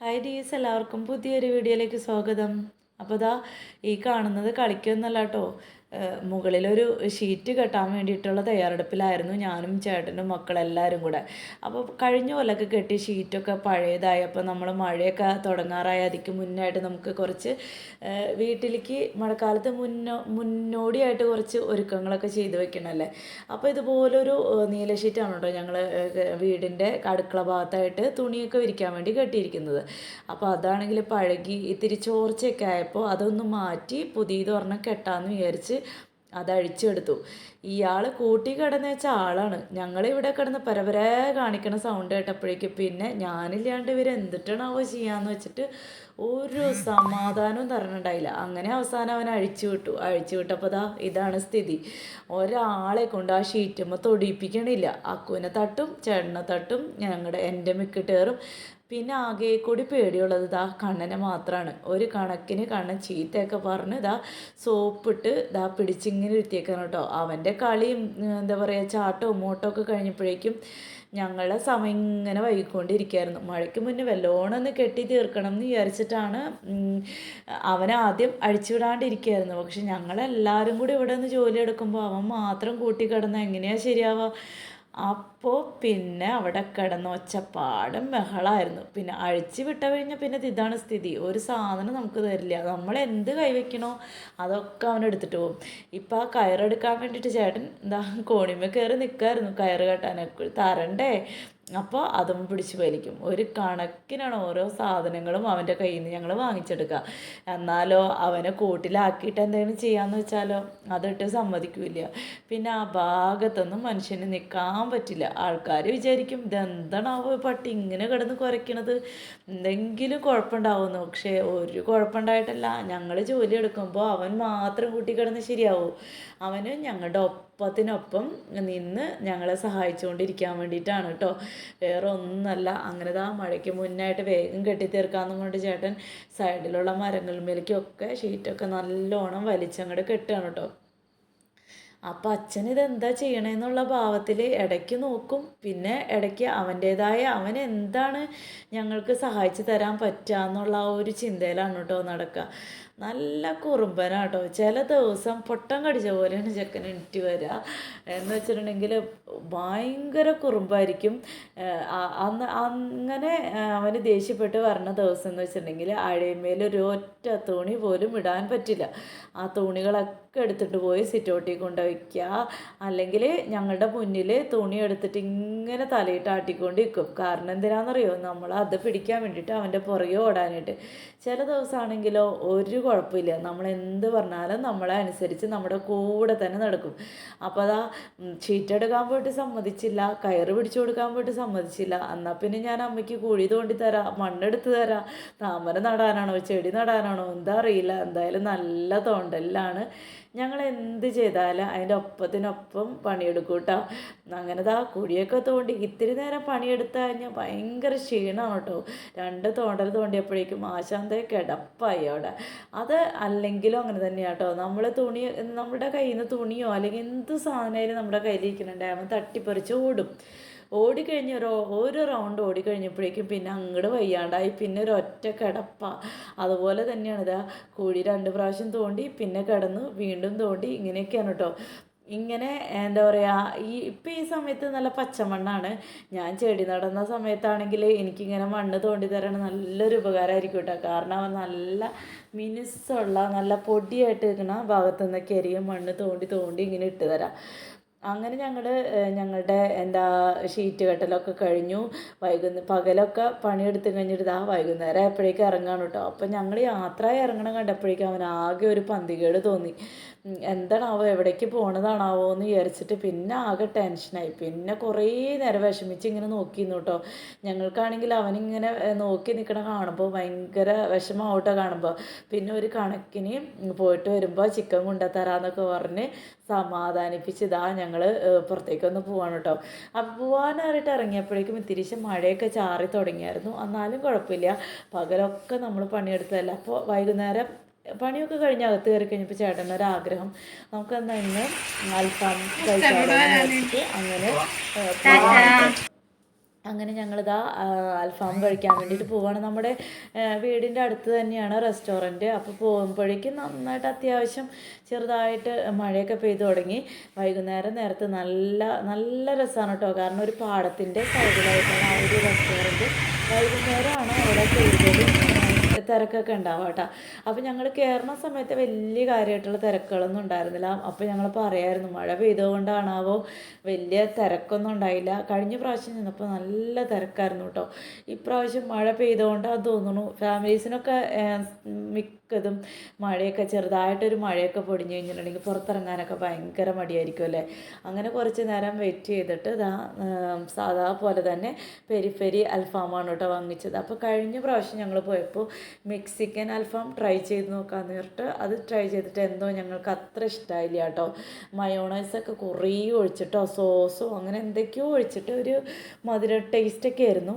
Hi ഡീസ് എല്ലാവർക്കും പുതിയൊരു വീഡിയോയിലേക്ക് സ്വാഗതം. അപ്പോൾ ഇതാ ഈ കാണുന്നത് കളിക്കൊന്നല്ല കേട്ടോ മുകളിലൊരു ഷീറ്റ് കെട്ടാൻ വേണ്ടിയിട്ടുള്ള തയ്യാറെടുപ്പിലായിരുന്നു ഞാനും ചേട്ടനും മക്കളെല്ലാവരും കൂടെ. അപ്പോൾ കഴിഞ്ഞ പോലൊക്കെ കെട്ടിയ ഷീറ്റൊക്കെ പഴയതായി. അപ്പോൾ നമ്മൾ മഴയൊക്കെ തുടങ്ങാറായ അതിക്ക് മുന്നായിട്ട് നമുക്ക് കുറച്ച് വീട്ടിലേക്ക് മഴക്കാലത്ത് മുന്നോ മുന്നോടിയായിട്ട് കുറച്ച് ഒരുക്കങ്ങളൊക്കെ ചെയ്ത് വെക്കണമല്ലേ അപ്പോൾ ഇതുപോലൊരു നീല ഷീറ്റാണ് കേട്ടോ ഞങ്ങൾ വീടിന്റെ അടുക്കള ഭാഗത്തായിട്ട് തുണിയൊക്കെ വിരിക്കാൻ വേണ്ടി കെട്ടിയിരിക്കുന്നത്. അപ്പോൾ അതാണെങ്കിൽ പഴകി ഇത്തിരി ചോർച്ചയൊക്കെ ആയപ്പോൾ അതൊന്ന് മാറ്റി പുതിയത് ഒരെണ്ണം കെട്ടാമെന്ന് വിചാരിച്ച് അത് അഴിച്ചെടുത്തു. ഇയാൾ കൂട്ടി കിടന്ന് വെച്ച ആളാണ്. ഞങ്ങളിവിടെ കിടന്ന് പരപര കാണിക്കണ സൗണ്ട് കേട്ടപ്പോഴേക്കും പിന്നെ ഞാനില്ലാണ്ട് ഇവർ എന്തിട്ടാണാവോ ചെയ്യാന്ന് വെച്ചിട്ട് ഒരു സമാധാനവും തരണുണ്ടായില്ല. അങ്ങനെ അവസാനം അവൻ അഴിച്ചു വിട്ടു. അഴിച്ചു വിട്ടപ്പോൾ ദാ ഇതാണ് സ്ഥിതി. ഒരാളെ കൊണ്ട് ആ ഷീറ്റുമ്പോൾ തൊടിയിപ്പിക്കണില്ല അക്കുവിനെ തട്ടും ചേട്ടനെ തട്ടും ഞങ്ങളുടെ എന്റെ മിക്കിട്ടേറും പിന്നെ ആകെ കൂടി പേടിയുള്ളത് ഇതാ കണ്ണനെ മാത്രമാണ് ഒരു കണക്കിന് കണ്ണൻ ചീത്തയൊക്കെ പറഞ്ഞ് ഇതാ സോപ്പിട്ട് ഇതാ പിടിച്ചിങ്ങനെ ഇരുത്തിയേക്കാണ് കേട്ടോ. അവന്റെ കളിയും എന്താ പറയുക ചാട്ടവും മൂട്ടോ ഒക്കെ കഴിഞ്ഞപ്പോഴേക്കും ഞങ്ങളുടെ സമയം ഇങ്ങനെ വൈകിക്കൊണ്ടിരിക്കുകയായിരുന്നു മഴയ്ക്ക് മുന്നേ വല്ലോണം ഒന്ന് കെട്ടി തീർക്കണം എന്ന് വിചാരിച്ചിട്ടാണ് അവനാദ്യം അവനെ ആദ്യം അഴിച്ചുവിടാണ്ടിരിക്കുകയായിരുന്നു പക്ഷെ ഞങ്ങളെല്ലാവരും കൂടി ഇവിടെ നിന്ന് ജോലി എടുക്കുമ്പോൾ അവൻ മാത്രം കൂട്ടി കിടന്ന് എങ്ങനെയാണ് ശരിയാവുക? അപ്പോൾ പിന്നെ അവിടെ കിടന്ന് ഒച്ചപ്പാടും ബഹളമായിരുന്നു പിന്നെ അഴിച്ചു വിട്ട കഴിഞ്ഞാൽ പിന്നെ ഇത് ഇതാണ് സ്ഥിതി. ഒരു സാധനം നമുക്ക് തരില്ല. നമ്മൾ എന്ത് കൈവയ്ക്കണോ അതൊക്കെ അവൻ എടുത്തിട്ട് പോകും. ഇപ്പം ആ കയറെടുക്കാൻ വേണ്ടിയിട്ട് ചേട്ടൻ എന്താ കോണിമ കയറി നിൽക്കായിരുന്നു കയറ് കെട്ടാനൊക്കെ തരണ്ടേ? അപ്പോൾ അതും പിടിച്ച് വലിക്കും. ഒരു കണക്കിനാണ് ഓരോ സാധനങ്ങളും അവന്റെ കയ്യിൽ നിന്ന് ഞങ്ങൾ വാങ്ങിച്ചെടുക്കുക എന്നാലോ അവനെ കൂട്ടിലാക്കിയിട്ട് എന്തെങ്കിലും ചെയ്യാന്ന് വെച്ചാലോ അതിട്ട് സമ്മതിക്കില്ല. പിന്നെ ആ ഭാഗത്തൊന്നും മനുഷ്യന് നിൽക്കാൻ പറ്റില്ല. ആൾക്കാർ വിചാരിക്കും ഇതെന്താണാവോ പട്ടി ഇങ്ങനെ കിടന്ന് കുറയ്ക്കണത് എന്തെങ്കിലും കുഴപ്പമുണ്ടാവുമെന്ന് പക്ഷേ ഒരു കുഴപ്പമുണ്ടായിട്ടല്ല. ഞങ്ങൾ ജോലി എടുക്കുമ്പോൾ അവൻ മാത്രം കൂട്ടി കിടന്ന് ശരിയാവും. അവന് ഞങ്ങളുടെ ഒപ്പത്തിനൊപ്പം നിന്ന് ഞങ്ങളെ സഹായിച്ചുകൊണ്ടിരിക്കാൻ വേണ്ടിയിട്ടാണ് കേട്ടോ. വേറെ ഒന്നല്ല അങ്ങനെ ദാ മഴയ്ക്ക് മുന്നായിട്ട് വേഗം കെട്ടിത്തീർക്കാമെന്നും കൊണ്ട് ചേട്ടൻ സൈഡിലുള്ള മരങ്ങളിലേക്കൊക്കെ ഷീറ്റൊക്കെ നല്ലോണം വലിച്ചങ്ങോട്ട് കെട്ടുകയാണ് കേട്ടോ. അപ്പം അച്ഛൻ ഇതെന്താ ചെയ്യണേന്നുള്ള ഭാവത്തിൽ ഇടയ്ക്ക് നോക്കും. പിന്നെ ഇടയ്ക്ക് അവന്റേതായ അവൻ എന്താണ് ഞങ്ങൾക്ക് സഹായിച്ചു തരാൻ പറ്റുക എന്നുള്ള ആ ഒരു ചിന്തയിലാണ് കേട്ടോ നടക്കുക. നല്ല കുറുമ്പനാട്ടോ. ചില ദിവസം പൊട്ടം കടിച്ച പോലെയാണ് ചെക്കൻ എണീറ്റ് വരിക എന്ന് വെച്ചിട്ടുണ്ടെങ്കിൽ ഭയങ്കര കുറുമ്പായിരിക്കും. അന്ന് അങ്ങനെ അവന് ദേഷ്യപ്പെട്ട് വരണ ദിവസം എന്ന് വെച്ചിട്ടുണ്ടെങ്കിൽ അഴയമേൽ ഒരു ഒറ്റ തുണി പോലും ഇടാൻ പറ്റില്ല. ആ തുണികളൊക്കെ എടുത്തിട്ട് പോയി സിറ്റോട്ടി കൊണ്ട് വയ്ക്കുക അല്ലെങ്കിൽ ഞങ്ങളുടെ മുന്നിൽ തുണി എടുത്തിട്ട് ഇങ്ങനെ തലയിട്ട് ആട്ടിക്കൊണ്ട് നിൽക്കും കാരണം എന്തിനാണെന്നറിയോ? നമ്മൾ അത് പിടിക്കാൻ വേണ്ടിയിട്ട് അവന്റെ പുറകെ ഓടാനായിട്ട്. ചില ദിവസമാണെങ്കിലോ ഒരു കുഴപ്പമില്ല. നമ്മൾ എന്ത് പറഞ്ഞാലും നമ്മളെ അനുസരിച്ച് നമ്മുടെ കൂടെ തന്നെ നടക്കും. അപ്പോൾ അതാ ഷീറ്റ് എടുക്കാൻ പോയിട്ട് സമ്മതിച്ചില്ല കയറ് പിടിച്ചു കൊടുക്കാൻ പോയിട്ട് സമ്മതിച്ചില്ല. എന്നാൽ പിന്നെ ഞാൻ അമ്മയ്ക്ക് കുഴി തോണ്ടി തരാം മണ്ണെടുത്ത് തരാം. താമര നടാനാണോ ചെടി നടാനാണോ എന്താ അറിയില്ല. എന്തായാലും നല്ല തോണ്ടലാണ് ഞങ്ങൾ എന്ത് ചെയ്താലും അതിന്റെ ഒപ്പത്തിനൊപ്പം പണിയെടുക്കും കേട്ടോ അങ്ങനെ ആ കുഴിയൊക്കെ തോണ്ടി ഇത്തിരി നേരം പണിയെടുത്ത് കഴിഞ്ഞാൽ ഭയങ്കര ക്ഷീണമാണ് കേട്ടോ രണ്ട് തോണ്ടൽ തോണ്ടിയപ്പോഴേക്കും ആശാന്ത കിടപ്പായി അവിടെ. അത് അല്ലെങ്കിലും അങ്ങനെ തന്നെയാണ് കേട്ടോ നമ്മൾ തുണി നമ്മുടെ കയ്യിൽ നിന്ന് തുണിയോ അല്ലെങ്കിൽ എന്ത് സാധനമായാലും നമ്മുടെ കയ്യിലിരിക്കുന്നുണ്ട് അവൻ തട്ടിപ്പറിച്ച് ഓടും. ഓടിക്കഴിഞ്ഞ് ഒരു ഒരു റൗണ്ട് ഓടിക്കഴിഞ്ഞപ്പോഴേക്കും പിന്നെ അങ്ങോട്ട് വയ്യാണ്ടായി. പിന്നെ ഒരു ഒറ്റ കിടപ്പ. അതുപോലെ തന്നെയാണ് ഇതാ കുഴി രണ്ട് പ്രാവശ്യം തോണ്ടി പിന്നെ കിടന്നു വീണ്ടും തോണ്ടി. ഇങ്ങനെയൊക്കെയാണ് കേട്ടോ ഇങ്ങനെ എന്താ പറയുക ഈ ഇപ്പം ഈ സമയത്ത് നല്ല പച്ചമണ്ണാണ്. ഞാൻ ചെടി നടന്ന സമയത്താണെങ്കിൽ എനിക്കിങ്ങനെ മണ്ണ് തോണ്ടി തരണം നല്ലൊരു ഉപകാരമായിരിക്കും കേട്ടോ കാരണം നല്ല മിനുസുള്ള നല്ല പൊടിയായിട്ട് നിൽക്കുന്ന ഭാഗത്തു നിന്നൊക്കെ ആയിരിക്കും മണ്ണ് തോണ്ടി തോണ്ടി ഇങ്ങനെ ഇട്ട് തരാം. അങ്ങനെ ഞങ്ങൾ ഞങ്ങളുടെ എന്താ ഷീറ്റ് കെട്ടലൊക്കെ കഴിഞ്ഞു. വൈകുന്ന പകലൊക്കെ പണിയെടുത്ത് കഴിഞ്ഞിട്ട് ആ വൈകുന്നേരം എപ്പോഴേക്കും ഇറങ്ങാണ് കേട്ടോ അപ്പം ഞങ്ങൾ യാത്ര ഇറങ്ങണം കണ്ടപ്പോഴേക്കും അവൻ ആകെ ഒരു പന്തികേട് തോന്നി. എന്താണാവോ എവിടേക്ക് പോണതാണാവോ എന്ന് വിചാരിച്ചിട്ട് പിന്നെ ആകെ ടെൻഷനായി. പിന്നെ കുറേ നേരം വിഷമിച്ച് ഇങ്ങനെ നോക്കിയിരുന്നു കേട്ടോ ഞങ്ങൾക്കാണെങ്കിൽ അവനിങ്ങനെ നോക്കി നിൽക്കണ കാണുമ്പോൾ ഭയങ്കര വിഷമാവട്ടോ കാണുമ്പോൾ പിന്നെ ഒരു കണക്കിന് പോയിട്ട് വരുമ്പോൾ ചിക്കൻ കൊണ്ടുത്തരാന്നൊക്കെ പറഞ്ഞ് സമാധാനിപ്പിച്ച് ഞങ്ങൾ പുറത്തേക്കൊന്ന് പോവാണ് കേട്ടോ അപ്പോൾ പോകാനായിട്ട് ഇറങ്ങിയപ്പോഴേക്കും തിരിച്ച് മഴയൊക്കെ ചാറി തുടങ്ങിയായിരുന്നു. എന്നാലും കുഴപ്പമില്ല. പകലൊക്കെ നമ്മൾ പണിയെടുത്തതല്ല. അപ്പോൾ വൈകുന്നേരം പണിയൊക്കെ കഴിഞ്ഞ് അകത്ത് കയറി കഴിഞ്ഞപ്പോൾ ചേട്ടന്റെ ഒരു ആഗ്രഹം. നമുക്ക് എന്നാൽ ഇന്ന് അൽഫാം കഴിക്കാമെന്ന് അങ്ങനെ. അങ്ങനെ ഞങ്ങളിതാ അൽഫാം കഴിക്കാൻ വേണ്ടിയിട്ട് പോവാണ്. നമ്മുടെ വീടിന്റെ അടുത്ത് തന്നെയാണ് റെസ്റ്റോറന്റ്. അപ്പോൾ പോകുമ്പോഴേക്കും നന്നായിട്ട് അത്യാവശ്യം ചെറുതായിട്ട് മഴയൊക്കെ പെയ്തു തുടങ്ങി. വൈകുന്നേരം നേരത്ത് നല്ല നല്ല രസമാണ് കേട്ടോ. കാരണം ഒരു പാടത്തിന്റെ സൈഡിലായിട്ടാണ് ആ ഒരു റെസ്റ്റോറന്റ്. വൈകുന്നേരമാണ് അവിടെ ആ, തിരക്കൊക്കെ ഉണ്ടാവും കേട്ടോ. അപ്പോൾ ഞങ്ങൾ കയറുന്ന സമയത്ത് വലിയ കാര്യമായിട്ടുള്ള തിരക്കുകളൊന്നും ഉണ്ടായിരുന്നില്ല. അപ്പോൾ ഞങ്ങൾ പറയായിരുന്നു മഴ പെയ്തുകൊണ്ടാണാവോ വലിയ തിരക്കൊന്നും ഉണ്ടായില്ല. കഴിഞ്ഞ പ്രാവശ്യം ചെന്നപ്പോൾ നല്ല തിരക്കായിരുന്നു കേട്ടോ. ഇപ്രാവശ്യം മഴ പെയ്തുകൊണ്ട് അത് തോന്നുന്നു ഫാമിലീസിനൊക്കെ ഏഹ്, മിക്കതും മഴയൊക്കെ ചെറുതായിട്ടൊരു മഴയൊക്കെ പൊടിഞ്ഞു കഴിഞ്ഞിട്ടുണ്ടെങ്കിൽ പുറത്തിറങ്ങാനൊക്കെ ഭയങ്കര മടിയായിരിക്കും അല്ലേ? അങ്ങനെ കുറച്ച് നേരം വെയിറ്റ് ചെയ്തിട്ട് ഇതാ സാധാ പോലെ തന്നെ പെരി പെരി അൽഫാമാണ് കേട്ടോ വാങ്ങിച്ചത്. അപ്പോൾ കഴിഞ്ഞ പ്രാവശ്യം ഞങ്ങൾ പോയപ്പോൾ മെക്സിക്കൻ അൽഫാം ട്രൈ ചെയ്ത് നോക്കാമെന്ന് പറഞ്ഞിട്ട് അത് ട്രൈ ചെയ്തിട്ട് എന്തോ ഞങ്ങൾക്ക് അത്ര ഇഷ്ടമായില്ല കേട്ടോ. മയോണൈസൊക്കെ കുറേ ഒഴിച്ചിട്ടോ സോസോ അങ്ങനെ എന്തൊക്കെയോ ഒഴിച്ചിട്ട് ഒരു മധുര ടേസ്റ്റൊക്കെ ആയിരുന്നു.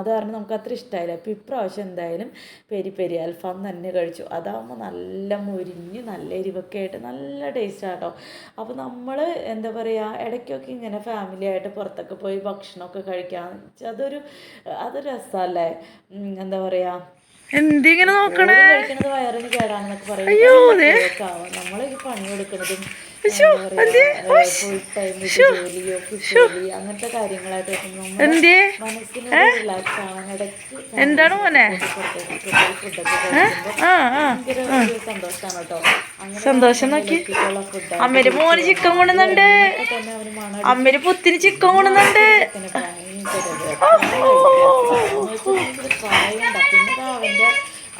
അത് കാരണം നമുക്ക് അത്ര ഇഷ്ടമായില്ല അപ്പോൾ ഇപ്രാവശ്യം എന്തായാലും പെരി പെരി അൽഫാം തന്നെ കഴിച്ചു. അതാകുമ്പോൾ നല്ല മുരിഞ്ഞ് നല്ല എരിവൊക്കെ ആയിട്ട് നല്ല ടേസ്റ്റാണ് കേട്ടോ അപ്പോൾ നമ്മൾ എന്താ പറയുക ഇടയ്ക്കൊക്കെ ഇങ്ങനെ ഫാമിലി ആയിട്ട് പുറത്തൊക്കെ പോയി ഭക്ഷണമൊക്കെ കഴിക്കാൻ അതൊരു അതൊരു രസമല്ലേ എന്താ പറയുക എന്തിങ്ങനെ നോക്കണേ? കഴിക്കുന്നത് വയറിന് കേടാണെന്നൊക്കെ പറയും. നമ്മൾ ഈ ഓഫീസ് ജോലി അങ്ങനത്തെ മനസ്സിന് റിലാക്സ് ആവാൻ ഇടയ്ക്ക് എന്താണ് മോനെ? കേട്ടോ. സന്തോഷം നോക്കി. അമ്മര് മോന് ചിക്കൻ കൊണ്ടുന്നുണ്ട് അമ്മര് പുത്തിന് ചിക്കൻ കൊണ്ടുന്നുണ്ട് പിന്നെ അവന്റെ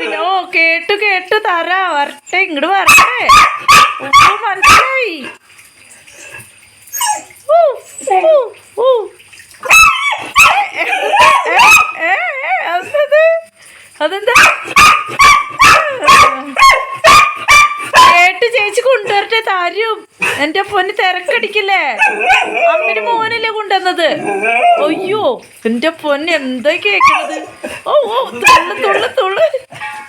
പിന്നെ ഓ കേട്ടു കേട്ടു തരാ വരട്ടെ ഇങ്ങോട്ട് വരട്ടെ. ഉപ്പ് മനസ്സിലായി. അതെന്താ? കേട്ട് ചേച്ചി കൊണ്ടുവരട്ടെ താരും എന്റെ പൊന്ന് തിരക്കടിക്കില്ലേ? അമ്മയുടെ മോനല്ലേ കൊണ്ടുവന്നത്? അയ്യോ എന്റെ പൊന്ന് എന്താ കേക്കണത്? ഓ ഓ തുള്ളു തുള്ളു തുള്ളു.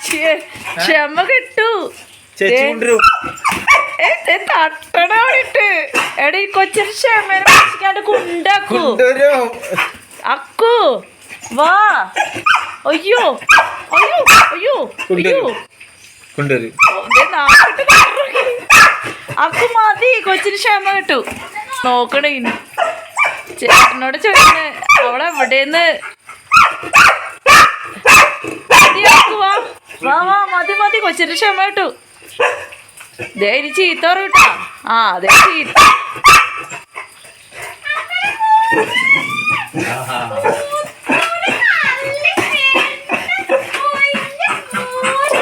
ക്ഷമ കിട്ടു. തട്ടണ അവിടിട്ട്. എടാ ഈ കൊച്ചിന് ക്ഷമേനെ പിടിച്ചിക്കാണ്ട് കുണ്ടാക്കൂ. അക്കു വാ. അയ്യോ അയ്യോ അയ്യോ കൊണ്ടുവരും. അക്കു മതി കൊച്ചിന് ക്ഷമ കിട്ടു. നോക്കണേ ചേട്ടനോട് ചോദിക്കണേ അവളെ എവിടെന്ന് മതി അക്കു വാ വാ മതി മതി കൊച്ചിന് ക്ഷമ കിട്ടു. ദേ ഇനി ചീത്ത പറയൂട്ടാ ആ അതെ ചീത്ത.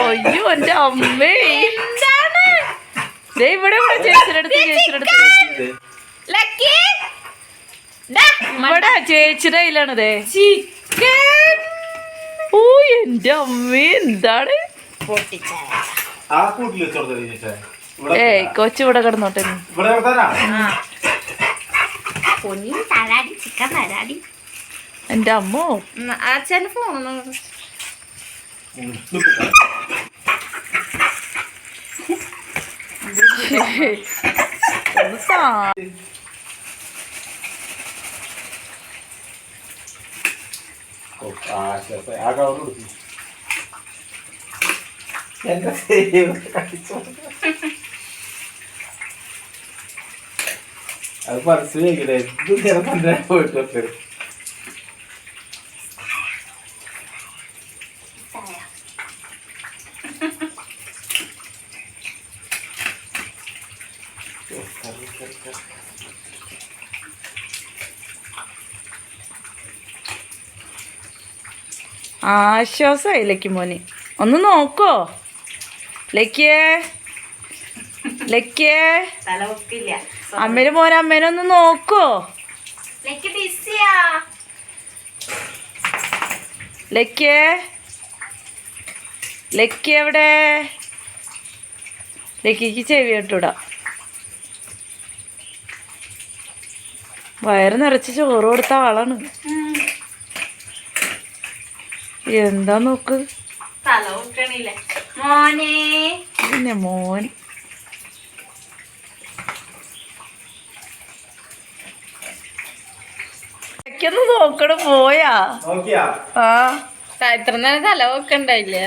അയ്യോ എന്റെ അമ്മേ. ദേ ഇവിടെ ഇവിടെ ചേച്ചിയുടെ അടുത്ത് ഇവിടെ ചേച്ചിയുടെ കയ്യിലാണ് ദേ. ഓ എന്റെ അമ്മേ എന്താണ് ആ കൊച്ചു ഇവിടെ കിടന്നോട്ടെ ഇവിടെ വെക്കാനാ പൊന്നു തരാടി ചിക്കൻ തരാടി എന്റെ അമ്മോ. ഒന്ന് താ. ഓ, ആശ്വാസം. ആ കവർ എന്താ അത് പറിച്ചു വെക്കണേ ഇത് നേരെ കൊണ്ടുവരാൻ പോയിട്ടുണ്ട്? ആശ്വാസമായി ലക്കി മോനെ. ഒന്ന് നോക്കോ. ലക്കിയേ ലക്കിയേ അമ്മേനെ മോനെ അമ്മേനെ ഒന്ന് നോക്കോ. ലക്കിയേ ലക്കേ. ലക്കി എവിടെ? ലക്കിക്ക് ചെവി ഇട്ടൂടാ വയറ് നിറച്ച് ചോറ് കൊടുത്ത ആളാണ്. എന്താ നോക്ക്? തല നോക്കണില്ല മോനെ. പിന്നെ മോൻ. ഒന്ന് നോക്കണം പോയാ? നോക്കിയാ? ആ. ഇത്ര നേരം തല നോക്കണ്ടായില്ല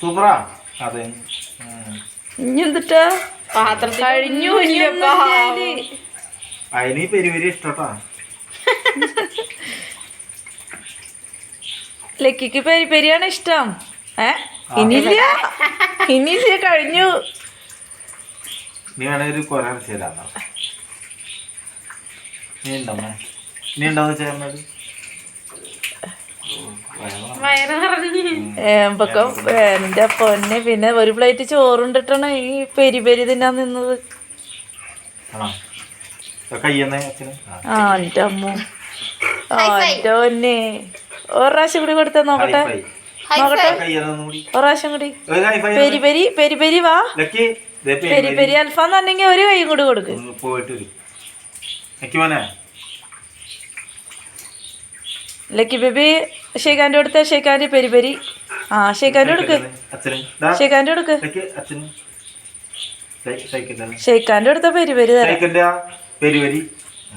സൂപ്പറാ? അതെ. ഇനി എന്തിട്ടാ? പാത്രത്തിൽ കഴിഞ്ഞു. അതിന് ഇഷ്ടട്ടാ. ലക്കിക്ക് പെരി പെരിയാണ് ഇഷ്ടം. ഏ? ഇനിയില്ല. ഇനിയില്ല കഴിഞ്ഞു. നീ കൊരാൻ ശരിയാണ് നീ ഉണ്ടോ നീ ചേർന്നത് ഏമ്പക്കം എന്റെ പൊന്നെ പിന്നെ ഒരു പ്ലേറ്റ് ചോറുണ്ടിട്ടാണ് ഈ പെരി പെരി തിന്നാൻ നിന്നത്. ആ. എന്റെ അമ്മ. ആ എന്റെ പൊന്നെ. ഒരു പ്രാവശ്യം കൂടി കൊടുത്താ നോക്കട്ടെ. നോക്കട്ടെ ഒരു പ്രാവശ്യം കൂടി പെരി പെരി പെരി പെരി വാ. ലക്കി ദേ പെരി പെരി അൽഫാം തന്നെങ്കിൽ ഒരു കൈയും കൂടി കൊടുക്ക്. പോയിട്ട് വരും. ലക്കി മോനെ. Lucky baby. ഷെയ്ഖാന്റെ അടുത്ത ഷെയ്ഖാന്റെ പെരി പെരി. ആ ഷെയ്ഖാന്റെ കൊടുക്ക് ഷെയ്ഖാന്റെ കൊടുക്ക് ഷെയ്ഖാന്റെ കൊടുത്ത പെരി പെരി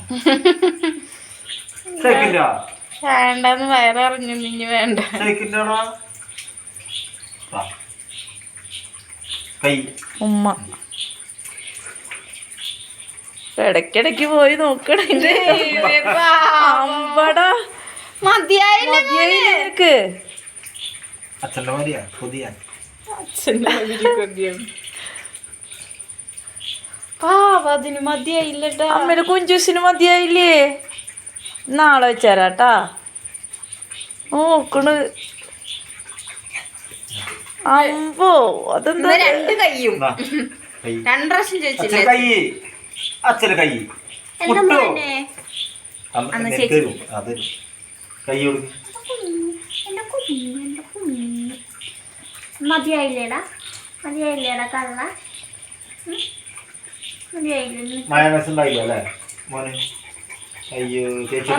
വേണ്ടെന്ന് വയറിഞ്ഞു നിറഞ്ഞു ഇനി വേണ്ട. ഉമ്മ. ഇടയ്ക്കിടയ്ക്ക് പോയി നോക്കണേ. നിനക്ക്? അച്ഛന്റെ മതിയാ പുതിയ പാവ അതിന് മതിയായില്ലട്ടാ അമ്മയുടെ കുഞ്ചൂസിന് മതിയായില്ലേ? നാളെ വെച്ചേരാട്ടാ? നോക്കണ് അമ്പോ അതെന്താ? രണ്ട് കയ്യും. രണ്ട് പ്രാവശ്യം ചോദിച്ചില്ലേ? അച്ഛന് കൈ. അന്ന് ചേച്ചി. കൈ കൊടുക്കും. എന്റെ കുഞ്ഞ് എന്റെ കുഞ്ഞ്. മതിയായില്ലേടാ? മതിയായില്ലേടാ കള്ള? മതിയായില്ലേ മയണസ് ഉണ്ടായില്ലേ മോനെ. അയ്യോ ചേച്ചി